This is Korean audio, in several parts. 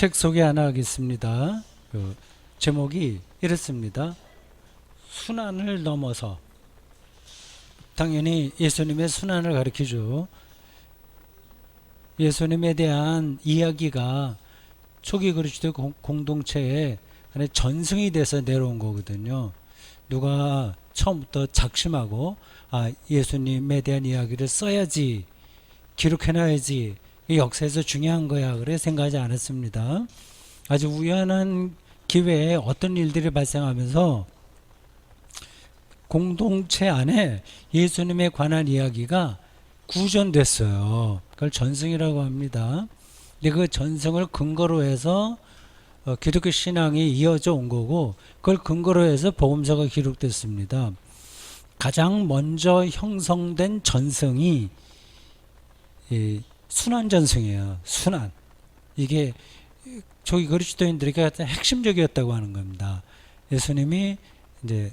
책 소개 하나 하겠습니다. 그 제목이 이렇습니다. 순환을 넘어서 당연히 예수님의 순환을 가리키죠. 예수님에 대한 이야기가 초기 그리스도 공- 공동체에 전승이 돼서 내려온 거거든요. 누가 처음부터 작심하고 아 예수님에 대한 이야기를 써야지 기록해놔야지 이 역사에서 중요한 거야 그래 생각하지 않았습니다. 아주 우연한 기회에 어떤 일들이 발생하면서 공동체 안에 예수님에 관한 이야기가 구전됐어요. 그걸 전승이라고 합니다. 근데 그 전승을 근거로 해서 어, 기독교 신앙이 이어져 온 거고 그걸 근거로 해서 복음서가 기록됐습니다. 가장 먼저 형성된 전승이 이 순환 전승이에요. 순환. 이게 저기 그리스도인들에게 핵심적이었다고 하는 겁니다. 예수님이 이제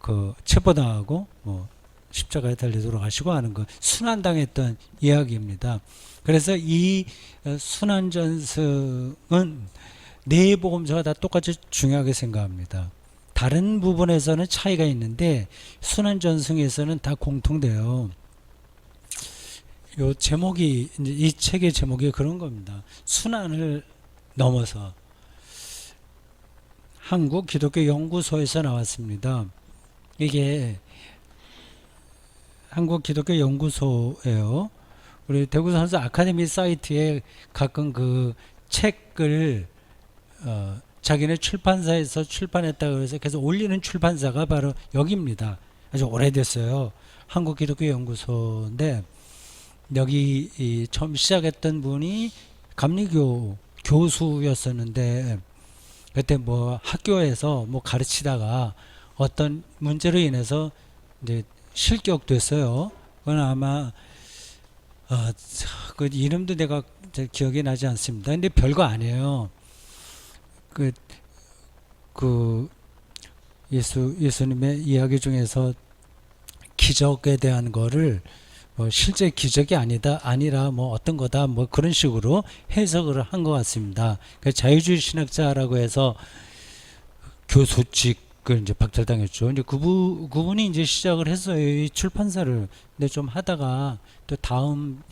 그 체포당하고 뭐 십자가에 달리도록 하시고 하는 거 순환당했던 이야기입니다. 그래서 이 어, 순환 전승은 네 복음서가 다 똑같이 중요하게 생각합니다. 다른 부분에서는 차이가 있는데 순환 전승에서는 다 공통돼요. 요 제목이 이제 이 책의 제목이 그런 겁니다. 순환을 넘어서 한국 기독교 연구소에서 나왔습니다. 이게 한국 기독교 연구소예요. 우리 대구 선수 아카데미 사이트에 가끔 그 책을 어, 자기네 출판사에서 출판했다고 해서 계속 올리는 출판사가 바로 여기입니다. 아주 오래됐어요. 한국 기독교 연구소인데 여기 이 처음 시작했던 분이 감리교 교수였었는데 그때 뭐 학교에서 뭐 가르치다가 어떤 문제로 인해서 이제 실격됐어요. 그건 아마 어, 차, 그 이름도 내가 잘 기억이 나지 않습니다. 근데 별거 아니에요. 그, 그 예수 예수님의 이야기 중에서 기적에 대한 거를 뭐 실제 기적이 아니다 아니라 뭐 어떤 거다 뭐 그런 식으로 해석을 한 것 같습니다. 그 자유주의 신학자라고 해서 교수직을 이제 박탈당했죠. 이제 그분 그분이 이제 시작을 했어요. 이 출판사를 근데 좀 하다가 또 다음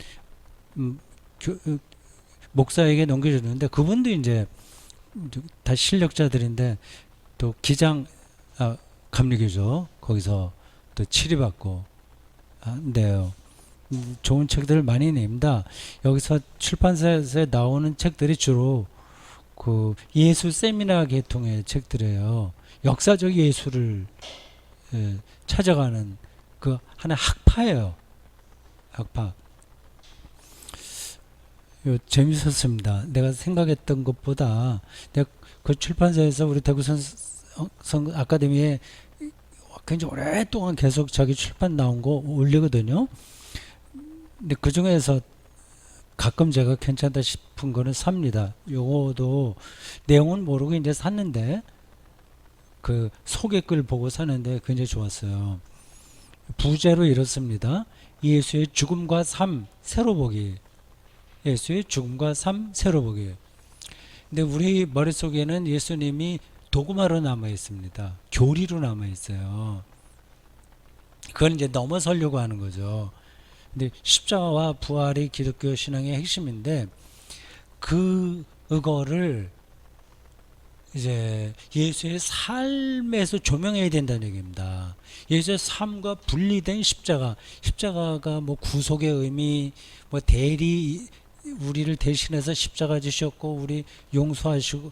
음, 교, 어, 목사에게 넘겨줬는데 그분도 이제 다 실력자들인데 또 기장 아, 감리교죠. 거기서 또 치리받고 한대요. 음, 좋은 책들을 많이 냅니다. 여기서 출판사에서 나오는 책들이 주로 그 예술 세미나 계통의 책들이에요. 역사적 예술을 예, 찾아가는 그 하나 학파예요. 학파. 요 재밌었습니다. 내가 생각했던 것보다 내가 그 출판사에서 우리 대구선 성 아카데미에 굉장히 오랫동안 계속 자기 출판 나온 거 올리거든요. 근데 그 중에서 가끔 제가 괜찮다 싶은 거는 삽니다. 요거도 내용은 모르고 이제 샀는데 그 소개 글 보고 사는데 굉장히 좋았어요. 부제로 이렇습니다. 예수의 죽음과 삶 새로 보기. 예수의 죽음과 삶 새로 보기. 근데 우리 머릿속에는 예수님이 도구마로 남아 있습니다. 교리로 남아 있어요. 그걸 이제 넘어서려고 하는 거죠. 근데 십자가와 부활이 기독교 신앙의 핵심인데 그 그거를 이제 예수의 삶에서 조명해야 된다는 얘기입니다. 예수의 삶과 분리된 십자가, 십자가가 뭐 구속의 의미, 뭐 대리 우리를 대신해서 십자가 지셨고 우리 용서하시고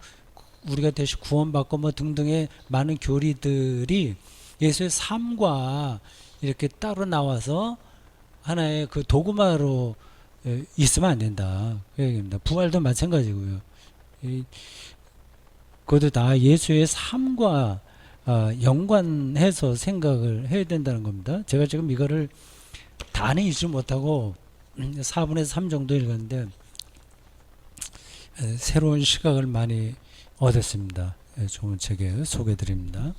우리가 대신 구원받고 뭐 등등의 많은 교리들이 예수의 삶과 이렇게 따로 나와서 하나의 그 도구마로 에, 있으면 안 된다. 그 얘기입니다. 부활도 마찬가지고요. 이, 그것도 다 예수의 삶과 아, 연관해서 생각을 해야 된다는 겁니다. 제가 지금 이거를 다는 읽지 못하고 4분의 3 정도 읽었는데 에, 새로운 시각을 많이 얻었습니다. 예, 좋은 책에 소개드립니다.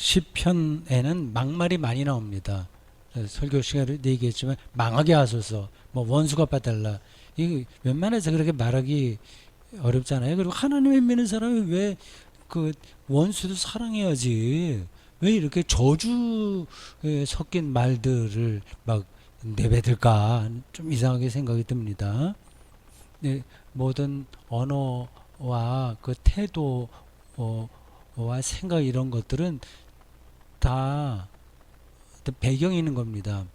시편에는 막말이 많이 나옵니다. 어, 설교 시간에 얘기했지만 망하게 하소서 뭐 원수가 빠달라 이 웬만해서 그렇게 말하기 어렵잖아요. 그리고 하나님을 믿는 사람이 왜 그 원수도 사랑해야지 왜 이렇게 저주에 섞인 말들을 막 내뱉을까 좀 이상하게 생각이 듭니다. 네, 모든 언어와 그 태도와 생각 이런 것들은 다 배경이 있는 겁니다.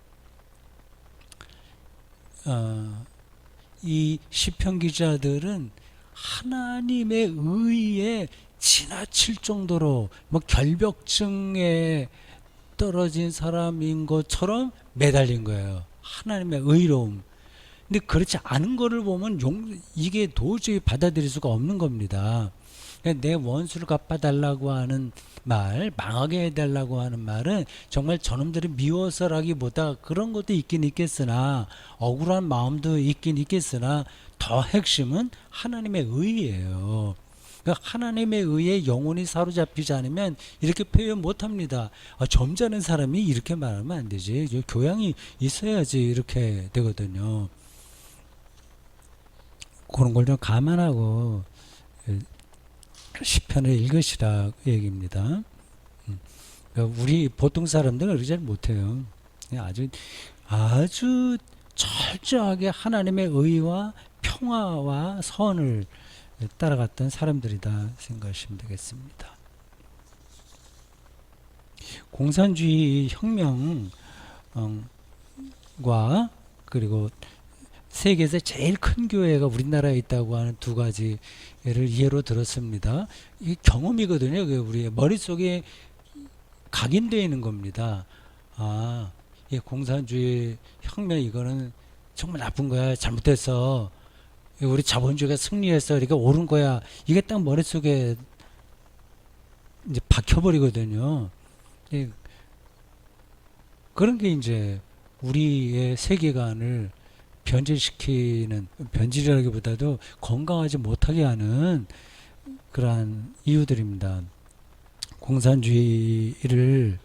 어, 이 시편 기자들은 하나님의 의에 지나칠 정도로 뭐 결벽증에 떨어진 사람인 것처럼 매달린 거예요. 하나님의 의로움. 근데 그렇지 않은 거를 보면 용, 이게 도저히 받아들일 수가 없는 겁니다. 그러니까 내 원수를 갚아달라고 하는 말, 망하게 해달라고 하는 말은 정말 저놈들이 미워서라기보다 그런 것도 있긴 있겠으나 억울한 마음도 있긴 있겠으나 더 핵심은 하나님의 의예요. 그러니까 하나님의 의에 영혼이 사로잡히지 않으면 이렇게 표현 못합니다. 아, 점잖은 사람이 이렇게 말하면 안 되지. 저 교양이 있어야지 이렇게 되거든요. 그런 걸 좀 감안하고 예, 시편을 읽으시라 그 얘기입니다. 음, 그러니까 우리 보통 사람들은 그렇게 잘 못해요. 그냥 아주 아주 철저하게 하나님의 의와 평화와 선을 따라갔던 사람들이다 생각하시면 되겠습니다. 공산주의 혁명과 그리고 세계에서 제일 큰 교회가 우리나라에 있다고 하는 두 가지를 예로 들었습니다. 이 경험이거든요. 그 우리 머릿속에 각인되어 있는 겁니다. 아, 이 공산주의 혁명 이거는 정말 나쁜 거야. 잘못됐어. 우리 자본주의가 승리해서 이렇게 옳은 거야. 이게 딱 머릿속에 이제 박혀버리거든요. 예, 그런 게 이제 우리의 세계관을 변질시키는 변질이라기보다도 건강하지 못하게 하는 그러한 이유들입니다. 공산주의를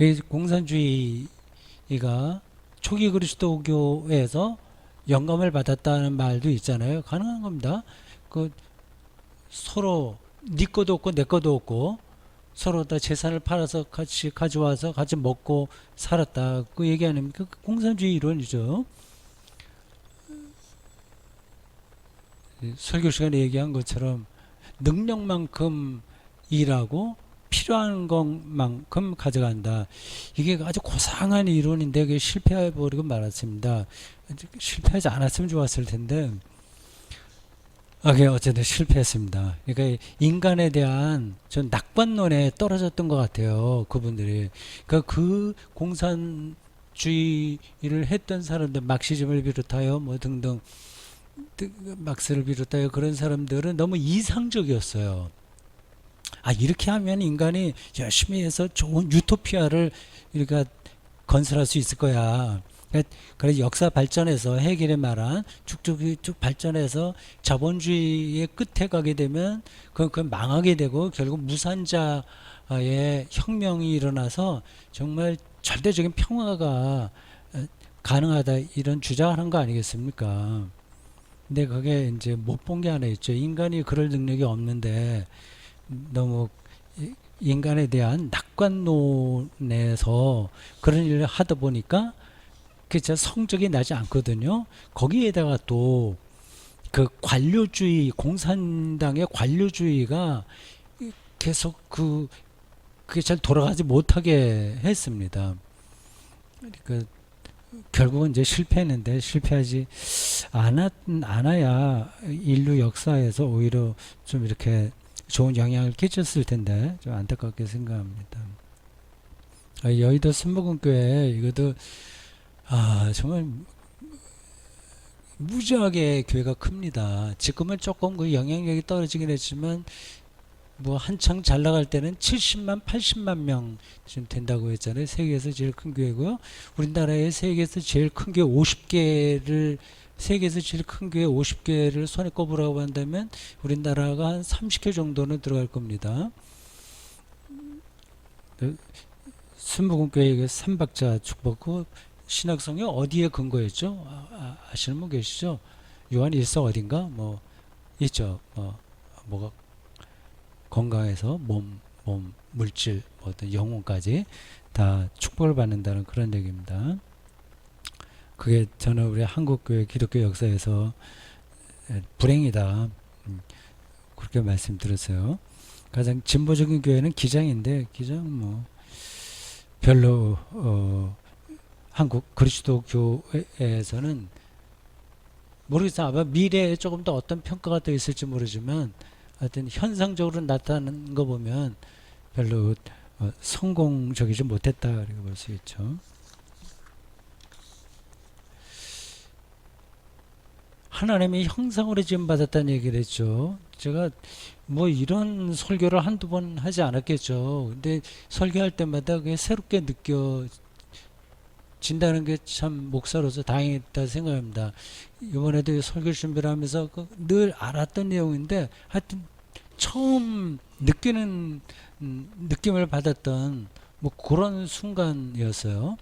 이 공산주의가 초기 그리스도교에서 영감을 받았다는 말도 있잖아요. 가능한 겁니다. 그 서로 네 것도 없고 내 것도 없고 서로 다 재산을 팔아서 같이 가져와서 같이 먹고 살았다. 그 얘기 아닙니까? 그 공산주의 이론이죠. 설교 시간에 얘기한 것처럼 능력만큼 일하고 필요한 것만큼 가져간다. 이게 아주 고상한 이론인데 그게 실패해 버리고 말았습니다. 실패하지 않았으면 좋았을 텐데 아, 그 어쨌든 실패했습니다. 그러니까 인간에 대한 전 낙관론에 떨어졌던 것 같아요. 그분들이. 그러니까 그 공산주의를 했던 사람들, 막시즘을 비롯하여 뭐 등등 뜨- 막스를 비롯하여 그런 사람들은 너무 이상적이었어요. 아 이렇게 하면 인간이 열심히 해서 좋은 유토피아를 우리가 건설할 수 있을 거야. 그러니까 그래서 역사 발전에서 해결의 말한 쭉쭉 쭉 발전해서 자본주의의 끝에 가게 되면 그, 그 망하게 되고 결국 무산자의 혁명이 일어나서 정말 절대적인 평화가 어, 가능하다 이런 주장하는 거 아니겠습니까? 근데 그게 이제 못 본 게 하나 있죠. 인간이 그럴 능력이 없는데 너무 이- 인간에 대한 낙관론에서 그런 일을 하다 보니까 그저 성적이 나지 않거든요. 거기에다가 또 그 관료주의 공산당의 관료주의가 계속 그 그게 잘 돌아가지 못하게 했습니다. 그러니까 결국은 이제 실패했는데 실패하지 않았 않아야 인류 역사에서 오히려 좀 이렇게 좋은 영향을 끼쳤을 텐데 좀 안타깝게 생각합니다. 아, 여의도 순복음교회 이것도 아 정말 무지하게 교회가 큽니다. 지금은 조금 그 영향력이 떨어지긴 했지만 뭐 한창 잘 나갈 때는 70만, 80만 명 지금 된다고 했잖아요. 세계에서 제일 큰 교회고요. 우리나라의 세계에서 제일 큰 교회 50개를 세계에서 제일 큰 교회 50개를 손에 꼽으라고 한다면 우리나라가 한 30개 정도는 들어갈 겁니다. 그 순복음교회 삼박자 축복 그 신학성이 어디에 근거했죠? 아, 아, 시는분 계시죠? 요한 일서 어딘가 뭐 있죠. 뭐 뭐가 건강해서 몸, 몸 물질 뭐 어떤 영혼까지 다 축복을 받는다는 그런 얘기입니다. 그게 저는 우리 한국 교회 기독교 역사에서 에, 불행이다. 음, 그렇게 말씀드렸어요. 가장 진보적인 교회는 기장인데 기장 뭐 별로 어 한국 그리스도 교회에서는 모르겠어요. 아마 미래에 조금 더 어떤 평가가 더 있을지 모르지만 하여튼 현상적으로 나타나는 거 보면 별로 어, 성공적이지 못했다 이렇게 볼 수 있죠. 하나님의 형상으로 지금 받았다는 얘기를 했죠. 제가 뭐 이런 설교를 한두 번 하지 않았겠죠. 근데 설교할 때마다 그게 새롭게 느껴 진다는 게 참 목사로서 다행이다 생각합니다. 이번에도 설교 준비를 하면서 그늘 알았던 내용인데 하여튼 처음 느끼는 음, 느낌을 받았던 뭐 그런 순간이었어요.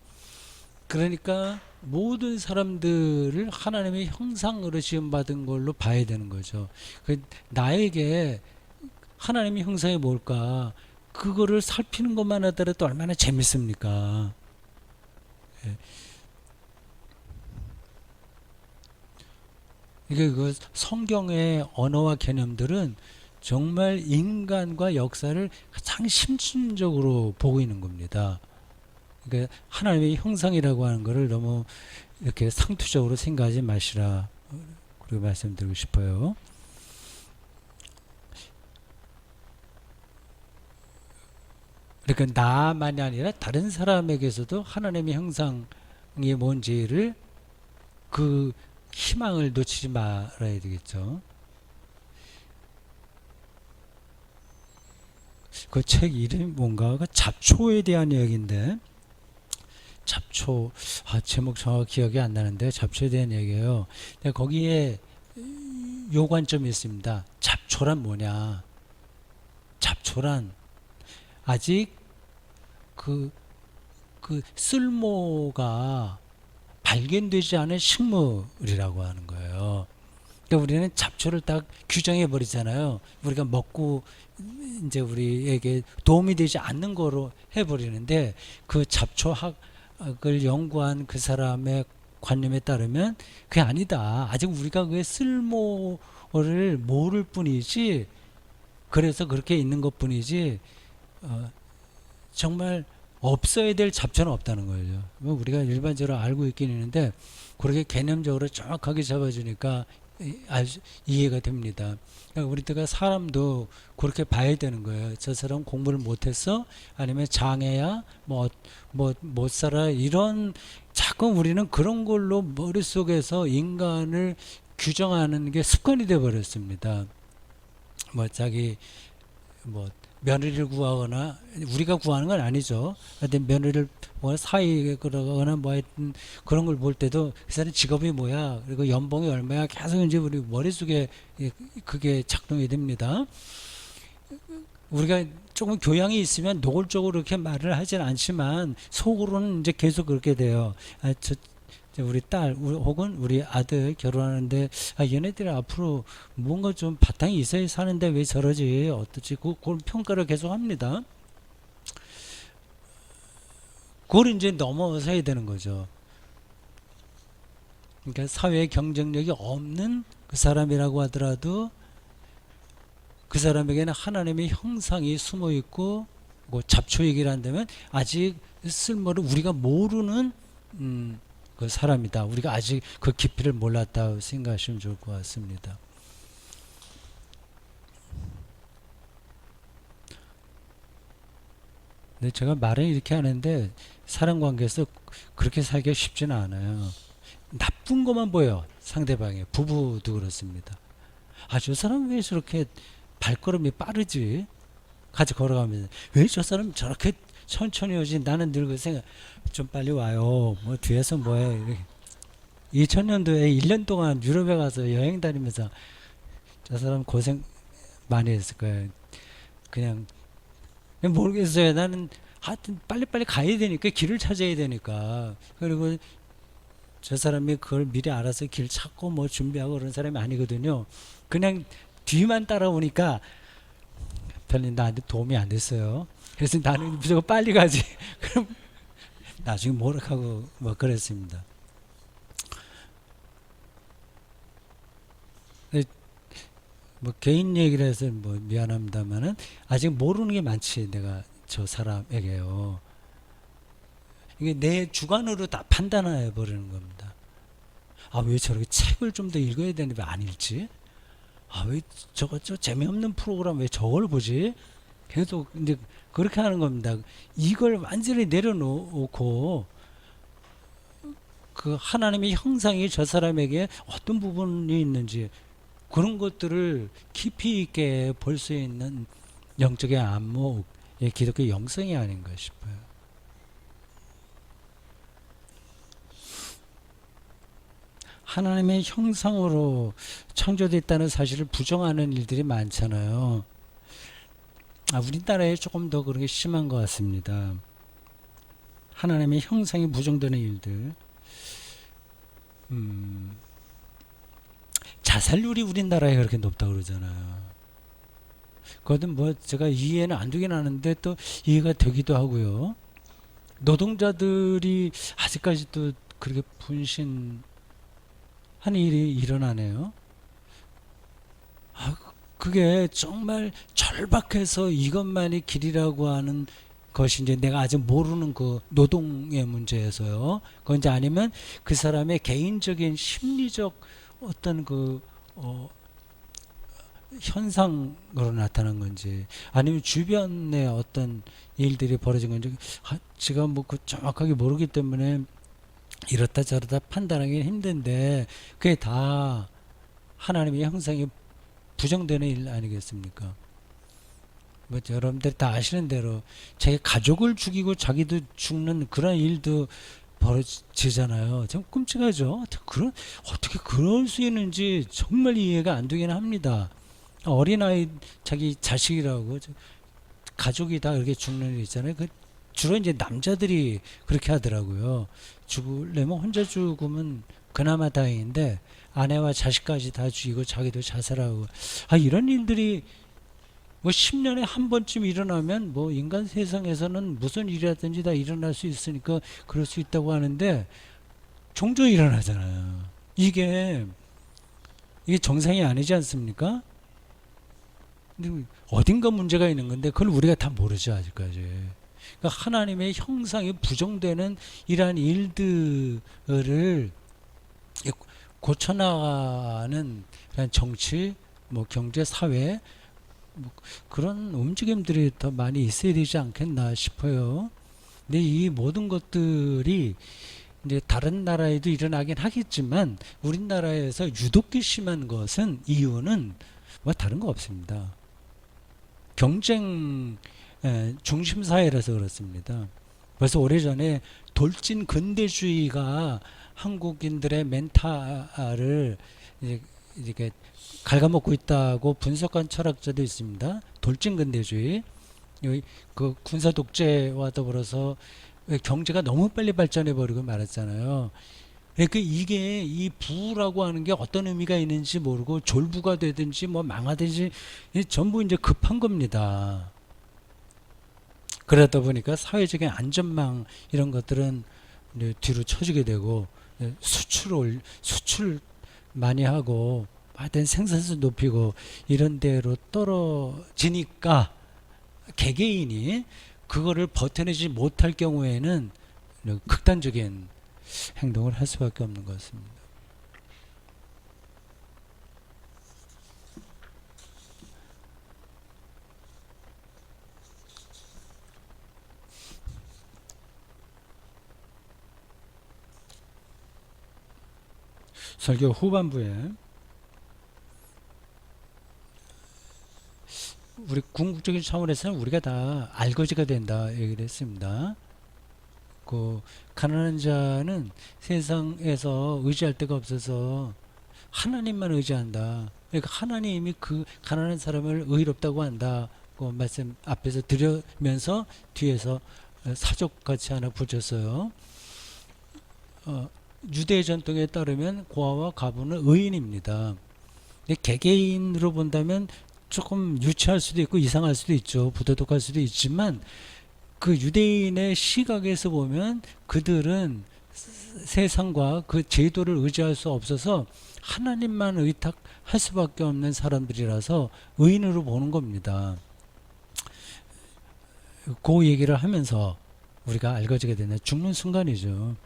그러니까 모든 사람들을 하나님의 형상으로 지음받은 걸로 봐야 되는 거죠. 그 나에게 하나님의 형상이 뭘까? 그거를 살피는 것만 하더라도 얼마나 재밌습니까? 예. 이게 그 성경의 언어와 개념들은 정말 인간과 역사를 가장 심층적으로 보고 있는 겁니다. 그러니까 하나님의 형상이라고 하는 것을 너무 이렇게 상투적으로 생각하지 마시라. 그리고 말씀드리고 싶어요. 그러니까 나만이 아니라 다른 사람에게서도 하나님의 형상이 뭔지를 그 희망을 놓치지 말아야 되겠죠. 그 책 이름이 뭔가 그 잡초에 대한 이야기인데 잡초 아 제목 정확히 기억이 안 나는데 잡초에 대한 얘기예요. 근데 거기에 요 관점이 있습니다. 잡초란 뭐냐? 잡초란 아직 그, 그 쓸모가 발견되지 않은 식물이라고 하는 거예요. 그러니까 우리는 잡초를 딱 규정해 버리잖아요. 우리가 먹고 이제 우리에게 도움이 되지 않는 거로 해 버리는데 그 잡초학을 연구한 그 사람의 관념에 따르면 그게 아니다. 아직 우리가 그의 쓸모를 모를 뿐이지 그래서 그렇게 있는 것 뿐이지 어, 정말 없어야 될 잡초는 없다는 거예요. 뭐 우리가 일반적으로 알고 있긴 있는데 그렇게 개념적으로 정확하게 잡아주니까 이해가 됩니다. 그러니까 우리 때가 사람도 그렇게 봐야 되는 거예요. 저 사람 공부를 못했어? 아니면 장애야? 뭐 뭐 못 살아? 이런 자꾸 우리는 그런 걸로 머릿속에서 인간을 규정하는 게 습관이 돼 버렸습니다. 뭐 자기 뭐 며느리를 구하거나 우리가 구하는 건 아니죠. 하여튼 며느리를 뭐 사이에 그러거나 뭐 하여튼 그런 걸 볼 때도 그 사람 직업이 뭐야 그리고 연봉이 얼마야 계속 이제 우리 머릿속에 예, 그게 작동이 됩니다. 우리가 조금 교양이 있으면 노골적으로 그렇게 말을 하진 않지만 속으로는 이제 계속 그렇게 돼요. 아, 저, 저 우리 딸 우리- 혹은 우리 아들 결혼하는데 아, 얘네들이 앞으로 뭔가 좀 바탕이 있어야 사는데 왜 저러지 어떻지 그, 그런 평가를 계속 합니다. 그걸 이제 넘어서야 되는 거죠. 그러니까 사회에 경쟁력이 없는 그 사람이라고 하더라도 그 사람에게는 하나님의 형상이 숨어 있고 뭐 잡초 얘기를 한다면 아직 쓸모를 우리가 모르는 음, 그 사람이다. 우리가 아직 그 깊이를 몰랐다 생각하시면 좋을 것 같습니다. 근데 제가 말은 이렇게 하는데 사람 관계에서 그렇게 살기가 쉽지는 않아요. 나쁜 것만 보여 상대방의 부부도 그렇습니다. 아 저 사람 왜 저렇게 발걸음이 빠르지? 같이 걸어가면서 왜저 사람 저렇게 천천히 오지? 나는 늘 그 생각 좀 빨리 와요. 뭐 뒤에서 뭐해? 이렇게. 2000년도에 1년 동안 유럽에 가서 여행 다니면서 저 사람 고생 많이 했을 거예요. 그냥 모르겠어요. 나는 하여튼 빨리빨리 가야 되니까 길을 찾아야 되니까 그리고 저 사람이 그걸 미리 알아서 길 찾고 뭐 준비하고 그런 사람이 아니거든요. 그냥 뒤만 따라오니까 별로 나한테 도움이 안 됐어요. 그래서 나는 무조건 빨리 가지. 그럼 나중에 모락하고 뭐 그랬습니다. 네, 뭐 개인 얘기를 해서 뭐 미안합니다만은 아직 모르는 게 많지 내가 저 사람에게요. 이게 내 주관으로 다 판단해 버리는 겁니다. 아 왜 저렇게 책을 좀 더 읽어야 되는데 왜 안 읽지? 아 왜 저거 저 재미없는 프로그램 왜 저걸 보지? 계속 이제 그렇게 하는 겁니다. 이걸 완전히 내려놓고 그 하나님의 형상이 저 사람에게 어떤 부분이 있는지 그런 것들을 깊이 있게 볼 수 있는 영적의 안목, 예, 기독교 영성이 아닌가 싶어요. 하나님의 형상으로 창조됐다는 사실을 부정하는 일들이 많잖아요. 아, 우리나라에 조금 더 그런 게 심한 것 같습니다. 하나님의 형상이 부정되는 일들. 음, 자살률이 우리나라에 그렇게 높다고 그러잖아요. 그것은 뭐 제가 이해는 안 되긴 하는데 또 이해가 되기도 하고요. 노동자들이 아직까지도 그렇게 분신하는 일이 일어나네요. 아, 그게 정말 절박해서 이것만이 길이라고 하는 것이 이제 내가 아직 모르는 그 노동의 문제에서요. 그건 이제 아니면 그 사람의 개인적인 심리적 어떤 그 어, 현상으로 나타난 건지 아니면 주변에 어떤 일들이 벌어진 건지 아, 제가 뭐 그 정확하게 모르기 때문에 이렇다 저렇다 판단하기는 힘든데 그게 다 하나님의 형상이 부정되는 일 아니겠습니까? 뭐 여러분들 다 아시는 대로 자기 가족을 죽이고 자기도 죽는 그런 일도 벌어지잖아요. 참 끔찍하죠. 그런 어떻게 그럴 수 있는지 정말 이해가 안 되긴 합니다. 어린 아이 자기 자식이라고 저- 가족이 다 이렇게 죽는 일 있잖아요. 그 주로 이제 남자들이 그렇게 하더라고요. 죽으려면 혼자 죽으면 그나마 다행인데 아내와 자식까지 다 죽이고 자기도 자살하고 아 이런 일들이 뭐 10년에 한 번쯤 일어나면 뭐 인간 세상에서는 무슨 일이라든지 다 일어날 수 있으니까 그럴 수 있다고 하는데 종종 일어나잖아요. 이게 이게 정상이 아니지 않습니까? 근데 어딘가 문제가 있는 건데 그걸 우리가 다 모르죠 아직까지. 그러니까 하나님의 형상이 부정되는 이러한 일들을 고쳐나가는 그런 정치, 뭐 경제, 사회 뭐 그런 움직임들이 더 많이 있어야 되지 않겠나 싶어요. 근데 이 모든 것들이 이제 다른 나라에도 일어나긴 하겠지만 우리나라에서 유독히 심한 것은 이유는 뭐 다른 거 없습니다. 경쟁 에, 중심 사회라서 그렇습니다. 그래서 오래전에 돌진 근대주의가 한국인들의 멘탈을 이렇게 갉아먹고 있다고 분석한 철학자도 있습니다. 돌진 근대주의. 여기 그 군사 독재와 더불어서 왜 경제가 너무 빨리 발전해 버리고 말았잖아요. 그러니까 이게 이 부라고 하는 게 어떤 의미가 있는지 모르고 졸부가 되든지 뭐 망하든지 이 전부 이제 급한 겁니다. 그러다 보니까 사회적인 안전망 이런 것들은 뒤로 처지게 되고 예, 수출을 수출 많이 하고 하여튼 생산성 높이고 이런 데로 떨어지니까 개개인이 그거를 버텨내지 못할 경우에는 극단적인 행동을 할 수밖에 없는 것 같습니다. 설교 후반부에 우리 궁극적인 차원에서는 우리가 다 알거지가 된다 얘기를 했습니다. 그 가난한 자는 세상에서 의지할 데가 없어서 하나님만 의지한다. 그러니까 하나님이 그 가난한 사람을 의롭다고 한다. 그 말씀 앞에서 드리면서 뒤에서 사족 같이 하나 붙였어요. 어, 유대 전통에 따르면 고아와 가부는 의인입니다. 근데 개개인으로 본다면 조금 유치할 수도 있고 이상할 수도 있죠. 부도덕할 수도 있지만 그 유대인의 시각에서 보면 그들은 세상과 그 제도를 의지할 수 없어서 하나님만 의탁할 수밖에 없는 사람들이라서 의인으로 보는 겁니다. 그 얘기를 하면서 우리가 알거지게 되는 죽는 순간이죠.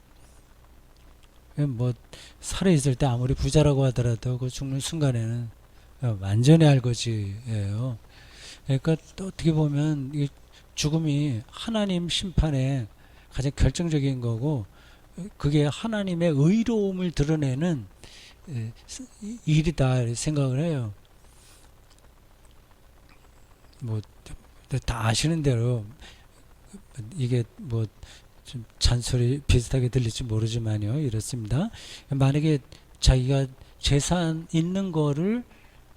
뭐 살아 있을 때 아무리 부자라고 하더라도 그 죽는 순간에는 완전히 알거지예요. 그러니까 또 어떻게 보면 이 죽음이 하나님 심판의 가장 결정적인 거고 그게 하나님의 의로움을 드러내는 이- 일이다 생각을 해요. 뭐 다 아시는 대로 이게 뭐 좀 잔소리 비슷하게 들릴지 모르지만요 이렇습니다. 만약에 자기가 재산 있는 거를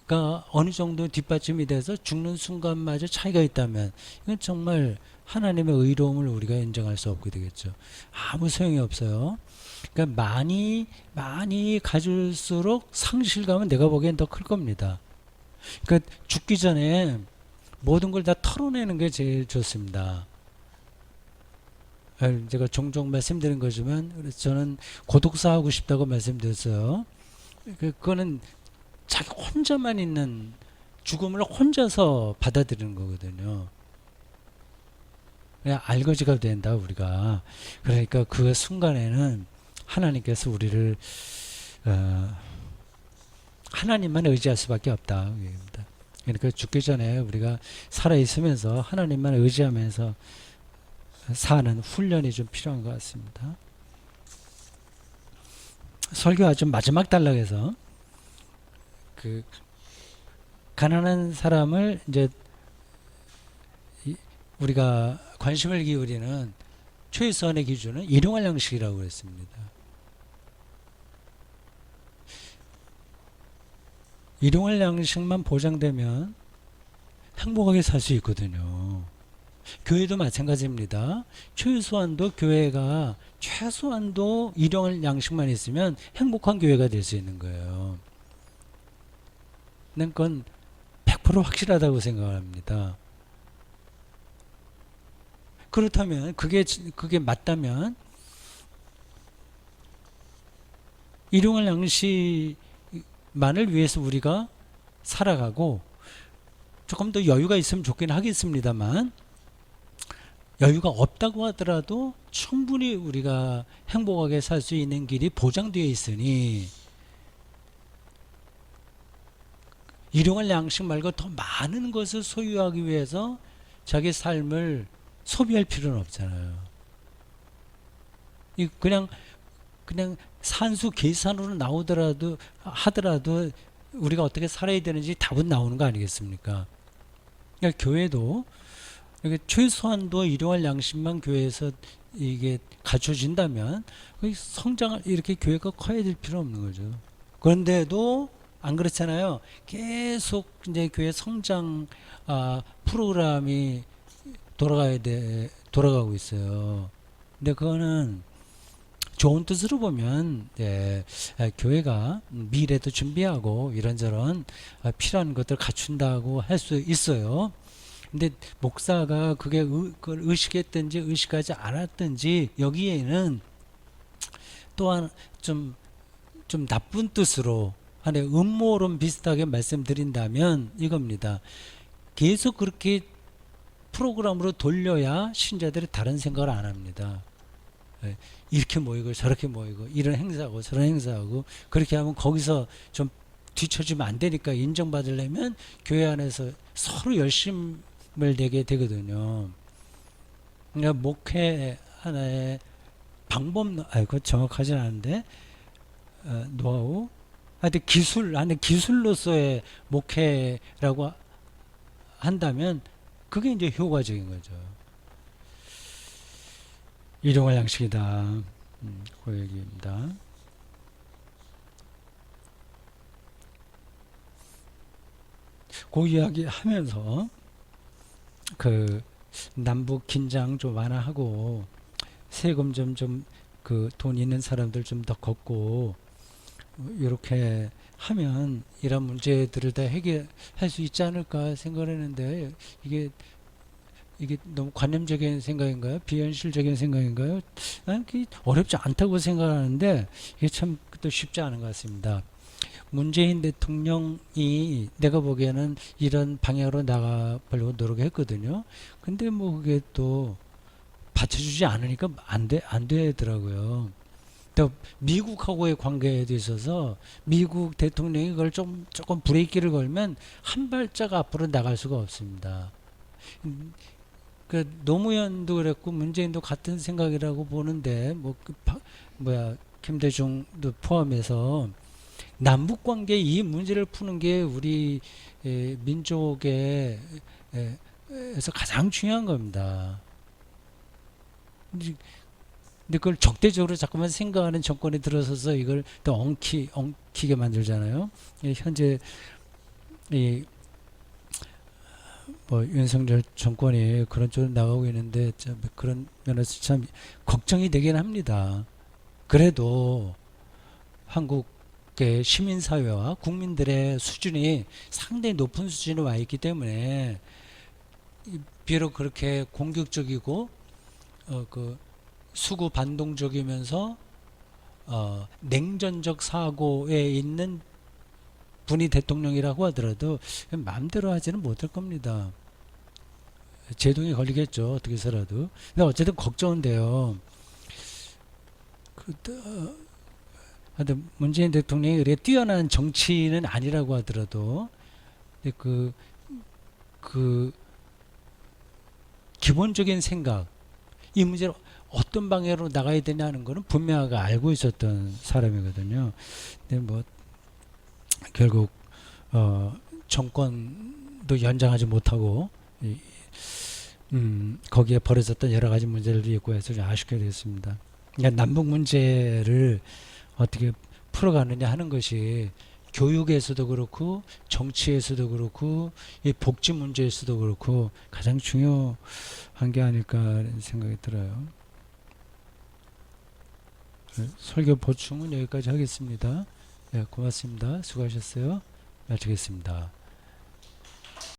가 어느 정도 뒷받침이 돼서 죽는 순간마저 차이가 있다면 이건 정말 하나님의 의로움을 우리가 인정할 수 없게 되겠죠. 아무 소용이 없어요. 그러니까 많이 많이 가질수록 상실감은 내가 보기엔 더 클 겁니다. 그러니까 죽기 전에 모든 걸 다 털어내는 게 제일 좋습니다. 아, 제가 종종 말씀드린 거지만 저는 고독사 하고 싶다고 말씀드렸어요. 그- 그거는 자기 혼자만 있는 죽음을 혼자서 받아들이는 거거든요. 알거지가 된다 우리가. 그러니까 그 순간에는 하나님께서 우리를 어, 하나님만 의지할 수밖에 없다. 그러니까 죽기 전에 우리가 살아 있으면서 하나님만 의지하면서 사는 훈련이 좀 필요한 것 같습니다. 설교 아주 마지막 단락에서 그 가난한 사람을 이제 이- 우리가 관심을 기울이는 최선의 기준은 일용할 양식이라고 그랬습니다. 일용할 양식만 보장되면 행복하게 살 수 있거든요. 교회도 마찬가지입니다. 최소한도 교회가 최소한도 일용할 양식만 있으면 행복한 교회가 될 수 있는 거예요. 난 그건 100% 확실하다고 생각합니다. 그렇다면 그게 지- 그게 맞다면 일용할 양식만을 위해서 우리가 살아가고 조금 더 여유가 있으면 좋긴 하겠습니다만 여유가 없다고 하더라도 충분히 우리가 행복하게 살 수 있는 길이 보장되어 있으니 일용할 양식 말고 더 많은 것을 소유하기 위해서 자기 삶을 소비할 필요는 없잖아요. 이 그냥 그냥 산수 계산으로 나오더라도 하더라도 우리가 어떻게 살아야 되는지 답은 나오는 거 아니겠습니까? 그러니까 교회도 이게 최소한도 일용할 양식만 교회에서 이게 갖춰진다면 그 성장을 이렇게 교회가 커야 될 필요 없는 거죠. 그런데도 안 그렇잖아요. 계속 이제 교회 성장 아, 프로그램이 돌아가야 돼 돌아가고 있어요. 근데 그거는 좋은 뜻으로 보면 예, 아, 교회가 미래도 준비하고 이런저런 아, 필요한 것들 갖춘다고 할 수 있어요. 근데 목사가 그게 의, 그걸 의식했든지 의식하지 않았든지 여기에는 또한 좀, 좀 나쁜 뜻으로 하나의 음모론 비슷하게 말씀드린다면 이겁니다. 계속 그렇게 프로그램으로 돌려야 신자들이 다른 생각을 안 합니다. 예, 이렇게 모이고 저렇게 모이고 이런 행사하고 저런 행사하고 그렇게 하면 거기서 좀 뒤처지면 안 되니까 인정받으려면 교회 안에서 서로 열심 을 내게 되거든요. 그러니까 목회 하나의 방법, 아, 그 정확하진 않은데 어, 노하우, 하여튼 기술 안에 기술로서의 목회라고 한다면 그게 이제 효과적인 거죠. 일용할 양식이다. 음, 그 얘기입니다. 그 이야기 하면서 그 남북 긴장 좀 완화하고 세금 좀 좀 그 돈 있는 사람들 좀 더 걷고 이렇게 하면 이런 문제들을 다 해결할 수 있지 않을까 생각했는데 이게 이게 너무 관념적인 생각인가요? 비현실적인 생각인가요? 난 그게 어렵지 않다고 생각하는데 이게 참 또 쉽지 않은 것 같습니다. 문재인 대통령이 내가 보기에는 이런 방향으로 나가보려고 노력했거든요. 근데 뭐 그게 또 받쳐주지 않으니까 안 돼, 안 되더라고요. 또 미국하고의 관계에 있어서 미국 대통령이 그걸 좀 조금 브레이크를 걸면 한 발짝 앞으로 나갈 수가 없습니다. 음, 그 노무현도 그랬고 문재인도 같은 생각이라고 보는데 뭐그 뭐야 김대중도 포함해서 남북 관계 이 문제를 푸는 게 우리 에, 민족의 에, 에서 가장 중요한 겁니다. 근데 그걸 적대적으로 자꾸만 생각하는 정권이 들어서서 이걸 또 엉키 엉키게 만들잖아요. 예, 현재 이 뭐 윤석열 정권이 그런 쪽으로 나가고 있는데 참 그런 면에서 참 걱정이 되긴 합니다. 그래도 한국의 시민 사회와 국민들의 수준이 상당히 높은 수준에 와 있기 때문에 이- 비록 그렇게 공격적이고 어 그 수구 반동적이면서 어 냉전적 사고에 있는 분이 대통령이라고 하더라도 마음대로 하지는 못할 겁니다. 제동이 걸리겠죠. 어떻게 해서라도. 근데 어쨌든 걱정은 돼요. 그, 어, 하여튼 문재인 대통령이 그렇게 뛰어난 정치인은 아니라고 하더라도 근데 그, 그 기본적인 생각 이 문제를 어떤 방향으로 나가야 되냐는 거는 분명하게 알고 있었던 사람이거든요. 근데 뭐 결국 어 정권도 연장하지 못하고 이, 음 거기에 벌어졌던 여러 가지 문제들도 있고 해서 좀 아쉽게 됐습니다. 그러니까 남북 문제를 어떻게 풀어가느냐 하는 것이 교육에서도 그렇고 정치에서도 그렇고 이 복지 문제에서도 그렇고 가장 중요한 게 아닐까 생각이 들어요. 네, 설교 보충은 여기까지 하겠습니다. 네, 고맙습니다. 수고하셨어요. 마치겠습니다.